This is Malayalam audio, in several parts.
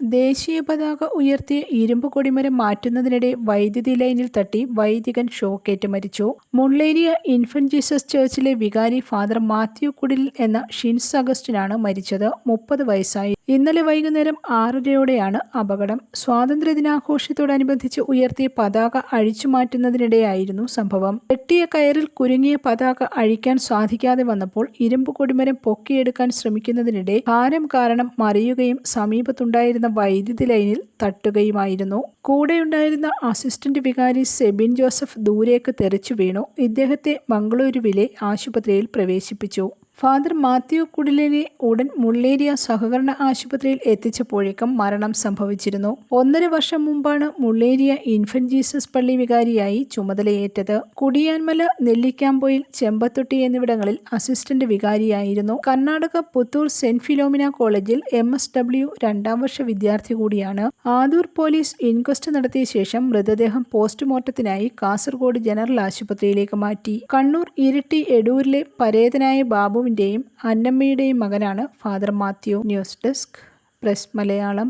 ദേശീയ പതാക ഉയർത്തിയ ഇരുമ്പ് കൊടിമരം മാറ്റുന്നതിനിടെ വൈദ്യുതി ലൈനിൽ തട്ടി വൈദികൻ ഷോക്കേറ്റ് മരിച്ചു. മുള്ളേരിയ ഇൻഫന്റ് ജീസസ് ചർച്ചിലെ വികാരി ഫാദർ മാത്യു കുടിൽ എന്ന ഷിൻസ് അഗസ്റ്റിനാണ് മരിച്ചത്. മുപ്പത് വയസ്സായി ഇന്നലെ വൈകുന്നേരം ആറരയോടെയാണ് അപകടം. സ്വാതന്ത്ര്യദിനാഘോഷത്തോടനുബന്ധിച്ച് ഉയർത്തിയ പതാക അഴിച്ചു മാറ്റുന്നതിനിടെയായിരുന്നു സംഭവം. കെട്ടിയ കയറിൽ കുരുങ്ങിയ പതാക അഴിക്കാൻ സാധിക്കാതെ വന്നപ്പോൾ ഇരുമ്പ് കൊടിമരം പൊക്കിയെടുക്കാൻ ശ്രമിക്കുന്നതിനിടെ ഭാരം കാരണം മറിയുകയും സമീപത്തുണ്ടായിരുന്ന വൈദ്യുതി ലൈനിൽ തട്ടുകയുമായിരുന്നു. കൂടെയുണ്ടായിരുന്ന അസിസ്റ്റന്റ് വികാരി സെബിൻ ജോസഫ് ദൂരേക്ക് തെറിച്ചു വീണു. ഇദ്ദേഹത്തെ മംഗളൂരുവിലെ ആശുപത്രിയിൽ പ്രവേശിപ്പിച്ചു. ഫാദർ മാത്യു കുടിലിനെ ഉടൻ മുള്ളേരിയ സഹകരണ ആശുപത്രിയിൽ എത്തിച്ചപ്പോഴേക്കും മരണം സംഭവിച്ചിരുന്നു. ഒന്നര വർഷം മുമ്പാണ് മുള്ളേരിയ ഇൻഫന്റ് ജീസസ് പള്ളി വികാരിയായി ചുമതലയേറ്റത്. കുടിയാൻമല നെല്ലിക്കാമ്പോയിൽ ചെമ്പത്തൊട്ടി എന്നിവിടങ്ങളിൽ അസിസ്റ്റന്റ് വികാരിയായിരുന്നു. കർണാടക പുത്തൂർ സെന്റ് ഫിലോമിന കോളേജിൽ എം എസ് ഡബ്ല്യു രണ്ടാം വർഷ വിദ്യാർത്ഥി കൂടിയാണ്. ആദൂർ പോലീസ് ഇൻക്വസ്റ്റ് നടത്തിയ ശേഷം മൃതദേഹം പോസ്റ്റ്മോർട്ടത്തിനായി കാസർഗോഡ് ജനറൽ ആശുപത്രിയിലേക്ക് മാറ്റി. കണ്ണൂർ ഇരിട്ടി എടൂരിലെ പരേതനായ ബാബു ബാബുവിന്റെയും അന്നമ്മയുടെയും മകനാണ് father Mathew news desk press Malayalam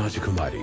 Rajakumari